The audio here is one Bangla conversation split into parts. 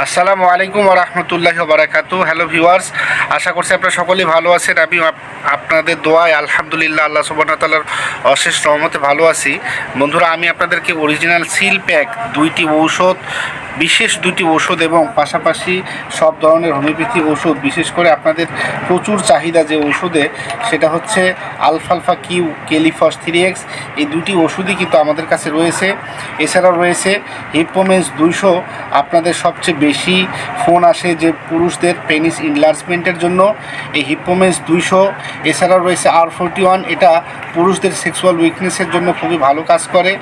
আসসালামু আলাইকুম রহমতুল্লাহ বারাকাতু। হ্যালো ভিউয়ার্স আশা করছি আপনারা সকলেই ভালো আছেন। আমি আপনাদের দোয়ায় আলহামদুলিল্লাহ আল্লাহ তাআলার অশেষ রহমতে ভালো আছি। বন্ধুরা, আমি আপনাদেরকে অরিজিনাল সিল প্যাক দুইটি ঔষধ, বিশেষ দুটি ওষুধ এবং পাশাপাশি সব ধরনের হোমিওপ্যাথি ওষুধ বিশেষ করে আপনাদের প্রচুর চাহিদা যে ওষুধে সেটা হচ্ছে আলফালফা Q kali phos three X এই দুটি ওষুধই কিন্তু আমাদের কাছে রয়েছে। এছাড়াও রয়েছে হিপোমেন্স দুইশো আপনাদের সবচেয়ে বেশি ফোন আসে যে পুরুষদের পেনিস ইনলার্জমেন্টের জন্য, এই হিপোমেন্স দুইশো, এছাড়াও রয়েছে আর ফোরটি ওয়ান এটা পুরুষদের সেক্সুয়াল উইকনেসের জন্য খুবই ভালো কাজ করে।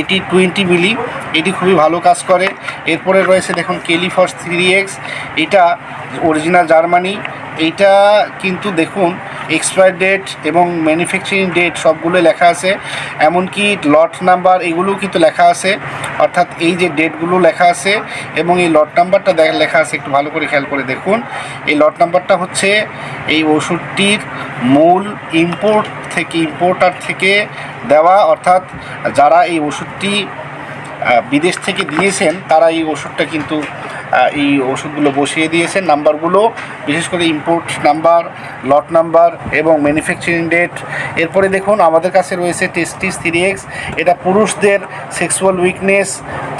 এটি টোয়েন্টি মিলি এটি খুবই ভালো কাজ করে। এরপরে রয়েছে দেখুন কেলিফস থ্রি এক্স এটা অরিজিনাল জার্মানি। এইটা কিন্তু দেখুন এক্সপায়ার ডেট এবং ম্যানুফ্যাকচারিং ডেট সবগুলো লেখা আছে। এমনকি লট নাম্বার এগুলোও কিন্তু লেখা আছে। অর্থাৎ এই যে ডেটগুলো লেখা আছে এবং এই লট নাম্বারটা লেখা আছে, একটু ভালো করে খেয়াল করে দেখুন। এই লট নাম্বারটা হচ্ছে এই ওষুধটির মূল ইম্পোর্ট থেকে ইম্পোর্টার থেকে দেওয়া। অর্থাৎ যারা এই ওষুধটি বিদেশ থেকে দিয়েছেন, তারা এই ওষুধটা কিন্তু এই ওষুধগুলো বসিয়ে দিয়েছে নাম্বারগুলো, বিশেষ করে ইম্পোর্ট নাম্বার লট নাম্বার এবং ম্যানুফ্যাকচারিং ডেট এরপরে দেখুন, আমাদের কাছে রয়েছে টেস্টিস থ্রি এক্স এটা পুরুষদের সেক্সুয়াল উইকনেস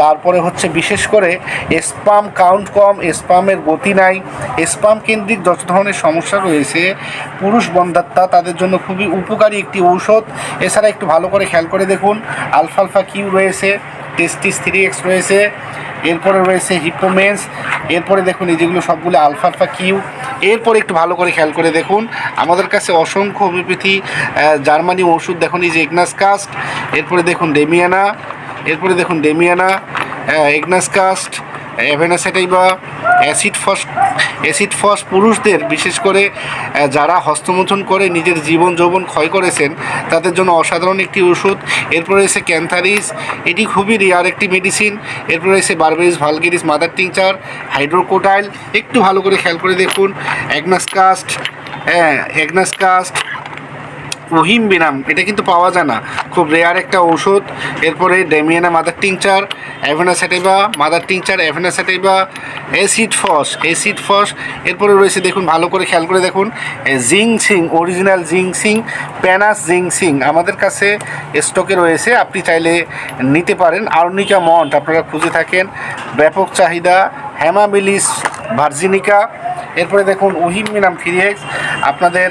তারপরে হচ্ছে বিশেষ করে স্পাম কাউন্ট কম স্পামের গতি নাই। স্পাম কেন্দ্রিক যত ধরনের সমস্যা রয়েছে, পুরুষ বন্ধাত্মা তাদের জন্য খুবই উপকারী একটি ঔষধ। এছাড়া একটু ভালো করে খেয়াল করে দেখুন আলফালফা কিউ রয়েছে টেস্টিস থ্রি এক্স রয়েছে। এরপরে রয়েছে হিপোমেন্স, এরপরে দেখুন এই যেগুলো সবগুলো আলফা আলফা কিউ, এরপরে একটু ভালো করে খেয়াল করে দেখুন। আমাদের কাছে অসংখ্য হোমিওপ্যাথি জার্মানি ওষুধ দেখুন, এই যে এগনাস কাস্ট এরপরে দেখুন ডেমিয়ানা এরপরে দেখুন damiana agnus cast avena sativa acid phos, acid phos পুরুষদের, বিশেষ করে যারা হস্তমোচন করে নিজের জীবন যৌবন ক্ষয় করেছেন, তাদের জন্য অসাধারণ একটি ওষুধ। এরপরে রয়েছে ক্যান্থারিস, এটি খুবই রেয়ার একটি মেডিসিন এরপরে এসে berberis vulgaris mother tincture hydrocotyle একটু ভালো করে খেয়াল করে দেখুন। অ্যাগনাস কাস্ট হ্যাঁ অ্যাগনাস কাস্ট ওহিম বিনাম, এটা কিন্তু পাওয়া যায় না। খুব রেয়ার একটা ঔষধ। এরপরে damiana mother tincture avena sativa mother tincture avena sativa acid phos acid phos. এরপরে রয়েছে, দেখুন, ভালো করে খেয়াল করে দেখুন জিং সিং অরিজিনাল জিং সিং, প্যানাস জিং সিং। আমাদের কাছে স্টকে রয়েছে, আপনি চাইলে নিতে পারেন। আর্নিকা মন্ট, আপনারা খুঁজে থাকেন। ব্যাপক চাহিদা, হ্যামামিলিস ভার্জিনিকা। এরপরে দেখুন ওহিমিনাম ফিরিয়েক্স আপনাদের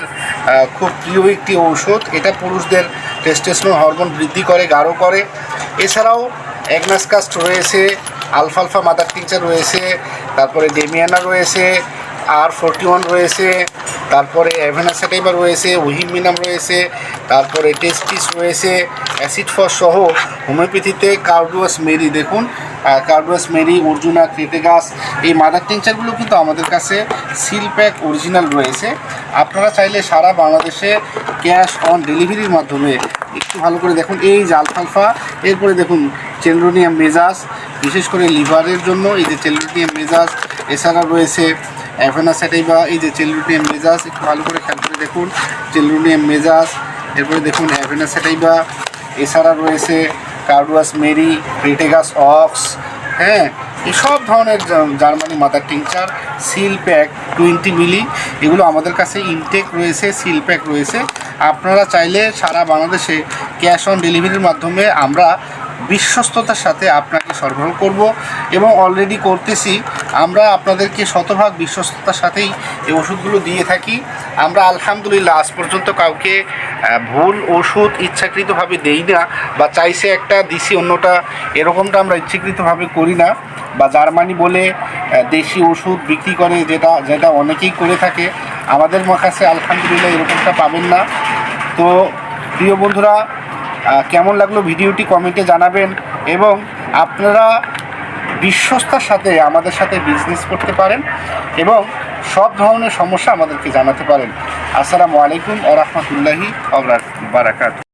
খুব প্রিয় একটি ঔষধ। এটা পুরুষদের টেস্টেস্টোন হরমোন বৃদ্ধি করে, গাঢ় করে। এছাড়াও অ্যাগনাসকাস্ট রয়েছে, আলফালফা মাদার টিংচার রয়েছে, তারপরে ডেমিয়ানা রয়েছে, আর ফোরটি ওয়ান রয়েছে, তারপরে অ্যাভেনাসেটাইবার রয়েছে ওহিমিনাম রয়েছে, তারপরে টেস্টিস রয়েছে, অ্যাসিড ফস সহ হোমিওপ্যাথিতে কার্ডুয়াস মেরি। দেখুন কার্ডুয়াস মেরি, অর্জুনা, ক্রিটেগাস, এই মাদার টিংচারগুলো কিন্তু আমাদের কাছে সিল প্যাক অরিজিনাল রয়েছে। আপনারা চাইলে সারা বাংলাদেশে ক্যাশ অন ডেলিভারির মাধ্যমে একটু ভালো করে দেখুন। এই যে আলফালফা, এরপরে দেখুন চেলরোনিয়াম মেজাজ, বিশেষ করে লিভারের জন্য এই যে চেলরোনিয়াম মেজাজ, এছাড়া রয়েছে অ্যাভেনাসাইটাইবা এই যে চেলরোনিয়াম মেজাজ, একটু ভালো করে খেয়াল করে দেখুন। চেলরোনিয়াম মেজাজ, এরপরে দেখুন অ্যাভেনাসাইটাইবা এছাড়া রয়েছে কার্ডুয়াস, মেরি, ক্রিটেগাস, অক্স হ্যাঁ এসব ধরনের Germany mother tincture, seal pack, twenty milli, এগুলো আমাদের কাছে ইনটেক রয়েছে, সিল প্যাক রয়েছে। আপনারা চাইলে সারা বাংলাদেশে ক্যাশ অন ডেলিভারির মাধ্যমে আমরা বিশ্বস্ততার সাথে আপনাকে সরবরাহ করব এবং অলরেডি করতেছি। আমরা আপনাদেরকে শতভাগ বিশ্বস্ততার সাথেই এই ওষুধগুলো দিয়ে থাকি। আমরা আলহামদুলিল্লাহ আজ পর্যন্ত কাউকে ভুল ওষুধ ইচ্ছাকৃতভাবে দেই না বা চাইছে একটা, দিছি অন্যটা, এরকমটা আমরা ইচ্ছাকৃতভাবে করি না। বা জার্মানি বলে দেশি ওষুধ বিক্রি করে যেটা যেটা অনেকেই করে থাকে। আমাদের কাছে আলহামদুলিল্লাহ এরকমটা পাবেন না। তো প্রিয় বন্ধুরা কেমন লাগল ভিডিওটি কমেন্টে জানাবেন এবং আপনারা বিশ্বস্তার সাথে আমাদের সাথে বিজনেস করতে পারেন এবং সব ধরনের সমস্যা আমাদেরকে জানাতে পারেন। আসসালামু আলাইকুম আ রহমতুল্লাহি বারাকাত